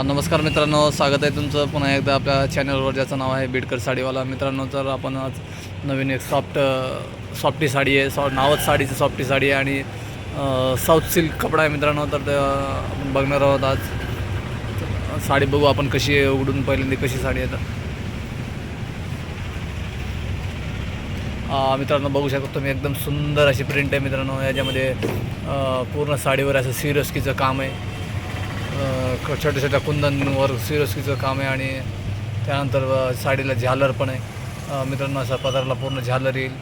नमस्कार मित्रांनो स्वागत आहे तुमचं पुन्हा एकदा आपल्या चॅनलवर ज्याचं नाव आहे बीडकर साडीवाला. मित्रांनो तर आपण आज नवीन एक सॉफ्ट सॉफ्टी साडी आहे. सॉ नावच साडीची सॉफ्टी साडी आहे आणि साऊथ सिल्क कपडा आहे मित्रांनो तर ते आपण बघणार आहोत आज. साडी बघू आपण कशी आहे उघडून पहिल्यांदा कशी साडी आहे तर. मित्रांनो बघू शकता तुम्ही एकदम सुंदर अशी प्रिंट आहे मित्रांनो. याच्यामध्ये पूर्ण साडीवर असं सिरस्कीचं काम आहे. छोट्या छोट्या कुंदनवर सिरस्कीचं काम आहे आणि त्यानंतर साडीला झालर पण आहे. मित्रांनो असा पदराला पूर्ण झालर येईल.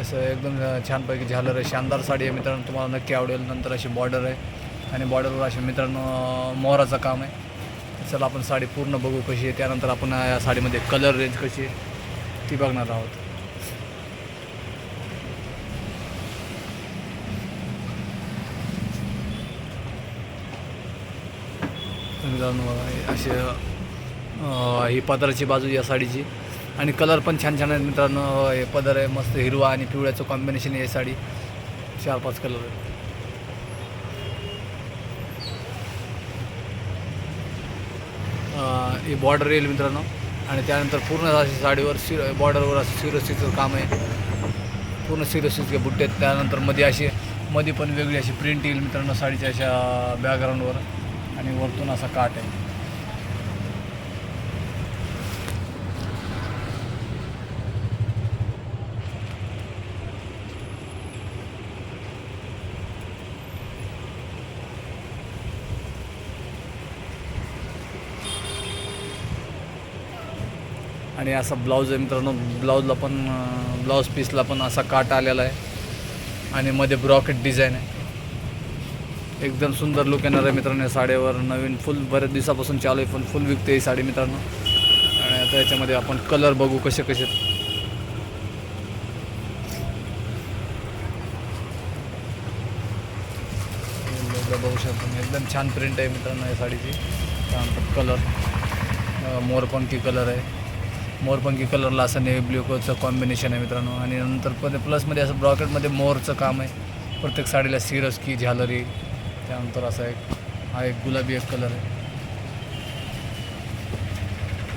असं एकदम छानपैकी झालर आहे. शानदार साडी आहे मित्रांनो तुम्हाला नक्की आवडेल. नंतर अशी बॉर्डर आहे. आणि बॉर्डरवर असे मित्रांनो मोहराचं काम आहे. चला आपण साडी पूर्ण बघू कशी आहे. त्यानंतर आपण या साडीमध्ये कलर रेंज कशी आहे ती बघणार आहोत. मित्रांनो असे ही पदराची बाजू या साडीची. आणि कलर पण छान छान आहेत मित्रांनो. हे पदर आहे मस्त हिरवा आणि पिवळ्याचं कॉम्बिनेशन आहे साडी. चार पाच कलर आहे ही बॉर्डर येईल मित्रांनो. आणि त्यानंतर पूर्ण अशी साडीवर शिर बॉर्डरवर असं सिरोसीचं काम आहे. पूर्ण सिरोसीचे बुट्टे आहेत. त्यानंतरमध्ये अशी मध्ये पण वेगळी अशी प्रिंट येईल मित्रांनो साडीच्या अशा बॅकग्राऊंडवर आणि वरतून असा काट आहे. आणि असा ब्लाऊज आहे मित्रांनो ब्लाऊजला पण ब्लाऊज पीसला पण असा काट आलेला आहे. आणि मध्ये ब्रॉकेट डिझाईन आहे. एकदम सुंदर लुक येणार आहे मित्रांनो साडीवर. नवीन फुल बऱ्याच दिवसापासून चालू आहे पण फुल विकते ही साडी मित्रांनो. आणि आता याच्यामध्ये आपण कलर बघू कसे कसे. बघू शकतो एकदम छान प्रिंट आहे मित्रांनो या साडीची. त्यानंतर कलर मोरपंखी कलर आहे. मोरपंखी कलरला असं नेव्ही ब्ल्यूचं कॉम्बिनेशन आहे मित्रांनो. आणि नंतर पण प्लसमध्ये असं ब्रॉकेटमध्ये मोरचं काम आहे. प्रत्येक साडीला सिरस की झालरी त्यानंतर असा एक हा एक गुलाबी एक कलर आहे.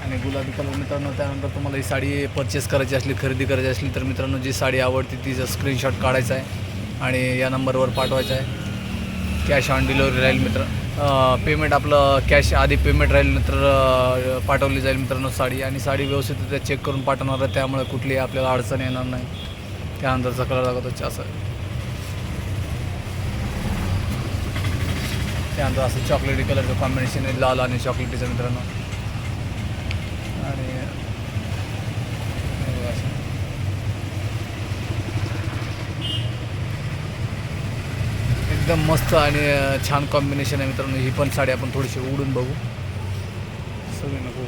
आणि गुलाबी कलर मित्रांनो त्यानंतर तुम्हाला ही साडी परचेस करायची असली खरेदी करायची असली तर मित्रांनो जी साडी आवडते तिचा स्क्रीनशॉट काढायचा आहे आणि या नंबरवर पाठवायचा आहे. कॅश ऑन डिलिव्हरी राहील मित्र पेमेंट आपलं कॅश आधी पेमेंट राहील नंतर पाठवली जाईल मित्रांनो साडी. आणि साडी व्यवस्थित चेक करून पाठवणार आहे त्यामुळे कुठलीही आपल्याला अडचण येणार नाही. त्यानंतरचा कलर लागतो असं. त्यानंतर असं चॉकलेटी कलरचं कॉम्बिनेशन आहे लाल आणि चॉकलेटीचं मित्रांनो. आणि एकदम मस्त आणि छान कॉम्बिनेशन आहे मित्रांनो. ही पण साडी आपण थोडीशी उडून बघू. सगळी नको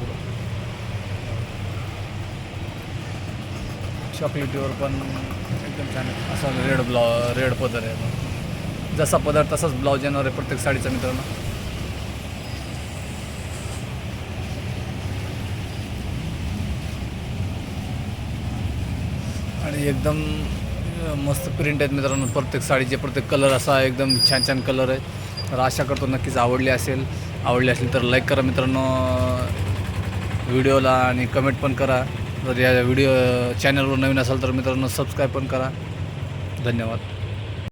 चॉकलेटीवर पण एकदम छान असा रेड ब्ला रेड पदर आहे. जसा पदर तसाच ब्लाऊज येणार आहे प्रत्येक साडीचा मित्रांनो. आणि एकदम मस्त प्रिंट आहेत मित्रांनो प्रत्येक साडीचे प्रत्येक कलर असा एकदम छान छान कलर आहे. तर आशा करतो नक्कीच आवडली असेल. आवडली असेल तर लाईक करा मित्रांनो. व्हिडिओला आणि कमेंट पण करा. जर या व्हिडिओ चॅनलवर नवीन असाल तर मित्रांनो सबस्क्राईब पण करा. धन्यवाद.